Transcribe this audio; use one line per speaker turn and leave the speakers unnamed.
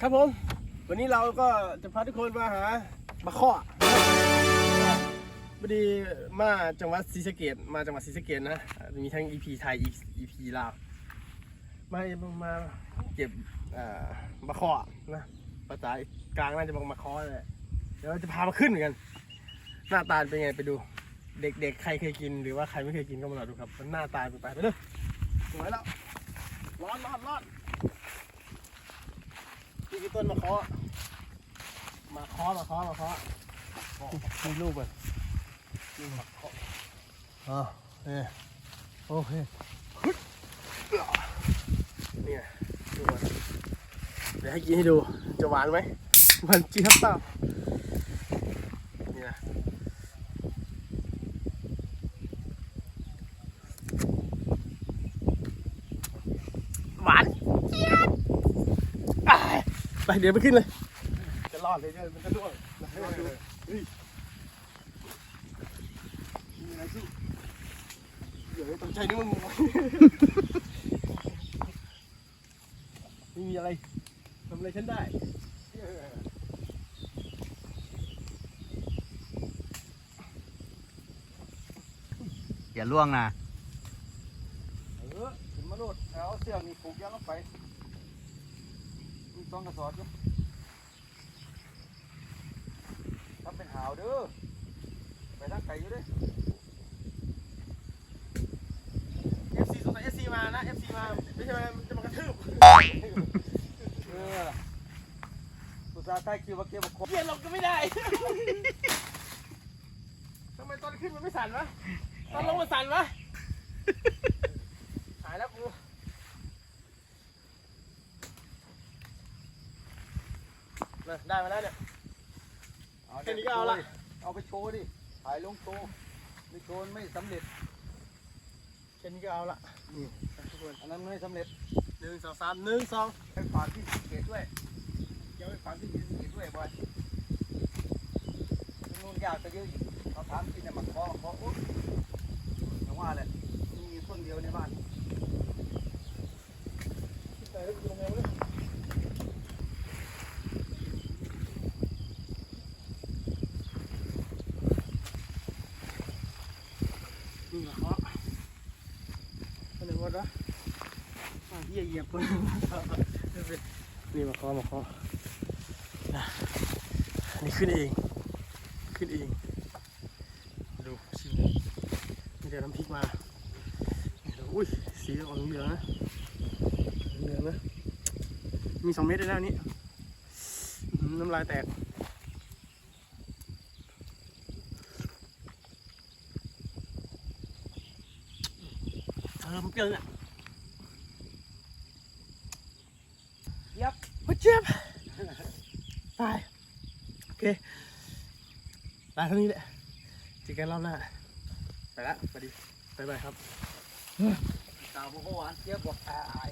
ครับผม วันนี้เราก็จะพาทุกคนมาหามาข้อพอดีมาจังหวัดศรีสะเกดมาจังหวัดศรีสะเกดนะ มีทั้ง EP ไทย EP ลาวมามาเก็บมาข้อนะภาษากลางน่าจะบอกมาข้อเลยเดี๋ยวเราจะพามาขึ้นเหมือนกัน หน้าตาเป็นไงไปดู เด็กๆ ใครเคยกินหรือว่าใครไม่เคยกินก็มาลองดูครับหน้าตาเป็นไปไปเลยสวยแล้วร้อนร้อนร้อน นี่คือต้นมะเคาะมาเคาะมาเคาะมาเคาะมีลูกอะนี่มะเคาะอ๋อเนี่ยโอเคฮึดเนี่ยดูมันเดี๋ยวให้กินให้ดูจะหวานไหมหวานเจี๊ยบเปล่าเนี่ย หวานเจี๊ยบอะ ไปเดี๋ยวไปขึ้นเลย จะรอดเลยเนี่ยมันจะร่วงรอดดูเฮ้ยมีอะไรสิเดี๋ยวตกใจนึกว่างูไม่มีอะไรทำอะไรฉันได้
อย่าล่วงนะ
เออขึ้นมาโลดเอาเสื้อนี่ผูกยางลงไป มีต้องกระสอบอยู่ทำเป็นหาวเด้อไปทางไกลอยู่เด้อ
FC สงสัย FC มานะ FC มาไม่ใช่มาจะมากระทืบ
เอออุตส่าห์ใต้คิวมาเก็บบักค
เกียร์ลงก็ไม่ได้ ทำไมตอนขึ้นมันไม่สั่นวะ ตอนลงมันสั่นวะ หายแล้วกู น่ะได้มาแล้วเนี่ย แค่นี้ก็เอาละ
เอาไปโชว์ดิ ถ่ายลงโชว์ไม่โชว์ไม่สำเร็จ
แค่นี้ก็เอาละนี่ ทุกคน
อันนั้นไม่สำเร็จ
หนึ่งสองสามหนึ่งสอง
ไปฝากที่สีเกตด้วยเดี๋ยวไปฝากที่สีเกตด้วยบอยนู่นยากจะเยอะอีกเขาถามกินเนี่ยมาขอขออุ๊ยอย่างว่าแหละมีต้นเดียวในบ้าน
ใส่แล้วกูลงไงวะเนี่ย นี่เหรออะไรวะนะอะเหี้ยเหยียบคนนี่มาเคอมาเคอนะอันนี้ขึ้นเอง ขึ้นเอง ดูชิมมีแต่น้ำพริกมาอุ้ยสีออกเหลืองนะเหลืองนะมีสองเม็ดเลยนะอันนี้อื้อหือน้ำลายแตก ออมันเปรี้ยวเนี่ย
เย็บ
โอ้ยเจ็บตายโอเคตายเท่านี้แหละเจอกันรอบหน้าไปละสวัสดีบ๊ายบายครับ
ตาบ่หวานเจี๊ยบบอกอาย